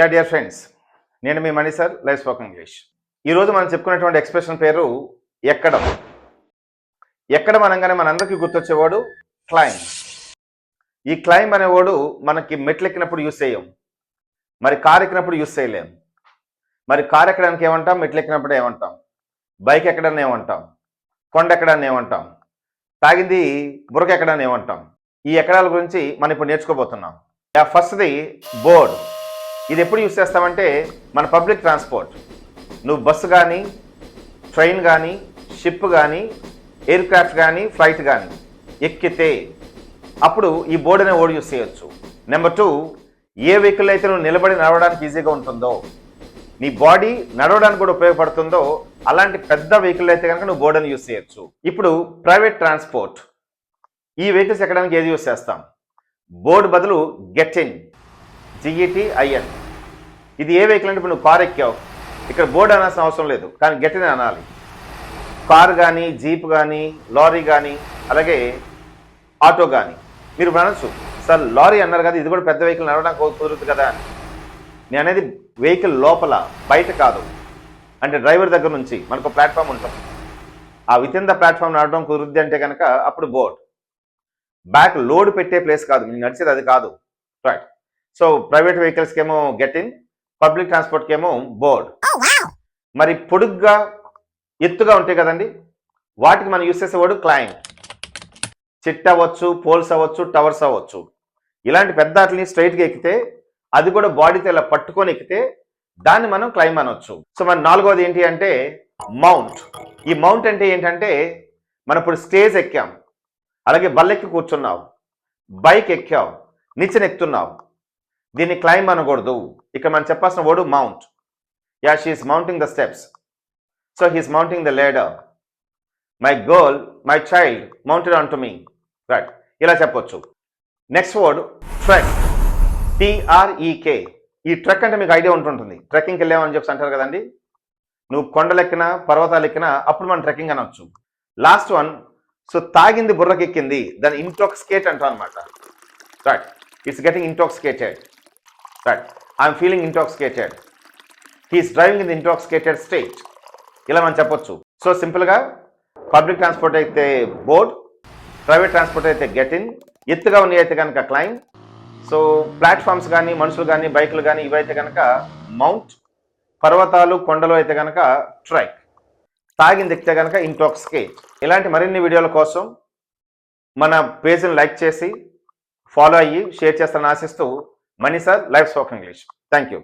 Yeah dear friends నేను మీ Mani sir life spoken English ఈరోజు మనం చెప్పుకునేటువంటి ఎక్స్ప్రెషన్ పేరు ఎక్కడం. ఎక్కడం అనగానే మనందరికీ గుర్తొచ్చేవాడు క్లైమ్ ఈ క్లైమ్ అనేవాడు మనకి మెట్లెక్కినప్పుడు యూస్ చేయం. మరి కారు ఎక్కినప్పుడు యూస్ చేయలేం. మరి కారు ఎక్కడానికి ఏమంటాం? మెట్లు ఎక్కినప్పుడు ఏమంటాం? బైక్ ఎక్కడాన్ని ఏమంటాం? కొండ ఎక్కడాన్ని ఏమంటాం? తాగింది బురక ఎక్కడాన్ని ఏమంటాం? ఈ ఎక్కడాల గురించి మనం ఇప్పుడు నేర్చుకోబోతున్నాం. ఫస్ట్ది బోర్డ్ ఇది ఎప్పుడు యూస్ చేస్తామంటే మన పబ్లిక్ ట్రాన్స్పోర్ట్ నువ్వు బస్సు కానీ ట్రైన్ కానీ షిప్ కానీ ఎయిర్ క్రాఫ్ట్ కానీ ఫ్లైట్ కానీ ఎక్కితే అప్పుడు ఈ బోర్డు అనే ఓడి యూస్ చేయొచ్చు. నెంబర్ టూ ఏ వెహికల్ అయితే నువ్వు నిలబడి నడవడానికి ఈజీగా ఉంటుందో నీ బాడీ నడవడానికి కూడా ఉపయోగపడుతుందో అలాంటి పెద్ద వెహికల్ అయితే కనుక నువ్వు బోర్డుని యూస్ చేయొచ్చు. ఇప్పుడు ప్రైవేట్ ట్రాన్స్పోర్ట్ ఈ వెహికల్స్ ఎక్కడానికి ఏది యూస్ చేస్తాం? బోర్డు బదులు గెట్ ఇన్ జిఈటి ఐఎన్ ఇది ఏ వెహికల్ అంటే ఇప్పుడు నువ్వు కార్ ఎక్కావు. ఇక్కడ బోర్డు అనాల్సిన అవసరం లేదు కానీ గెట్ ఇన్ అనాలి. కార్ కానీ జీప్ కానీ లారీ కానీ అలాగే ఆటో కానీ మీరు అనొచ్చు సార్ లారీ అన్నారు కదా ఇది కూడా పెద్ద వెహికల్ నడవడానికి కుదురుతుంది కదా అని. నేను అనేది వెహికల్ లోపల బయట కాదు. అంటే డ్రైవర్ దగ్గర నుంచి మనకు ప్లాట్ఫామ్ ఉంటుంది. ఆ వితింద ప్లాట్ఫామ్ నడవడం కుదురుద్ది అంటే కనుక అప్పుడు బోర్డ్ బ్యాక్ లోడ్ పెట్టే ప్లేస్ కాదు నేను నడిచేది అది కాదు. రైట్ సో ప్రైవేట్ వెహికల్స్కి ఏమో గెట్ ఇన్ పబ్లిక్ ట్రాన్స్పోర్ట్కి ఏమో బోర్డ్ మరి పొడుగ్గా ఎత్తుగా ఉంటాయి కదండి. వాటికి మనం యూస్ చేసే వర్డ్ క్లైంట్ చిట్ అవ్వచ్చు పోల్స్ అవ్వచ్చు టవర్స్ అవ్వచ్చు. ఇలాంటి పెద్ద వాటిని స్ట్రైట్గా ఎక్కితే అది కూడా బాడీతో ఇలా పట్టుకొని ఎక్కితే దాన్ని మనం క్లైమ్ అనొచ్చు. సో మన నాలుగవది ఏంటి అంటే మౌంట్. ఈ మౌంట్ అంటే ఏంటంటే మనం ఇప్పుడు స్టేజ్ ఎక్కాం. అలాగే బల్లెక్కి కూర్చున్నావు బైక్ ఎక్కావు నిచ్చెన ఎక్కుతున్నావు దీన్ని క్లైమ్ అనకూడదు. ఇక్కడ మనం చెప్పాల్సిన word mount yeah she's mounting the steps so he's mounting the ladder my girl my child mounted on to me right ఇలా చెప్పొచ్చు. నెక్స్ట్ వర్డ్ ట్రెక్ టిఆర్ఈకే ఈ ట్రెక్ అంటే మీకు ఐడియా ఉంటుంటుంది. ట్రెక్కింగ్కి వెళ్ళామని చెప్పి అంటారు కదండి? నువ్వు కొండలెక్కినా పర్వతాలు ఎక్కినా అప్పుడు మనం ట్రెక్కింగ్ అనొచ్చు. లాస్ట్ వన్ సో తాగింది బుర్రకెక్కింది. దాని ఇంటాక్స్కేట్ అంటాం అనమాట right it's getting intoxicated right I'm feeling intoxicated he's driving in the intoxicated state ఇలా మనం చెప్పొచ్చు. సో సింపుల్గా పబ్లిక్ ట్రాన్స్పోర్ట్ అయితే బోర్డ్ ప్రైవేట్ ట్రాన్స్పోర్ట్ అయితే గెట్ ఇన్ ఎత్తుగా ఉన్నాయి అయితే కనుక క్లైమ్ సో ప్లాట్ఫామ్స్ కానీ మనుషులు కానీ బైకులు కానీ ఇవైతే కనుక మౌంట్ పర్వతాలు కొండలు అయితే కనుక ట్రైక్ తాగింది ఎక్కితే కనుక ఇంటాక్సికేట్ ఇలాంటి మరిన్ని వీడియోల కోసం మన పేజ్ని లైక్ చేసి ఫాలో అయ్యి షేర్ చేస్తానని ఆశిస్తూ Mani sir life spoke English thank you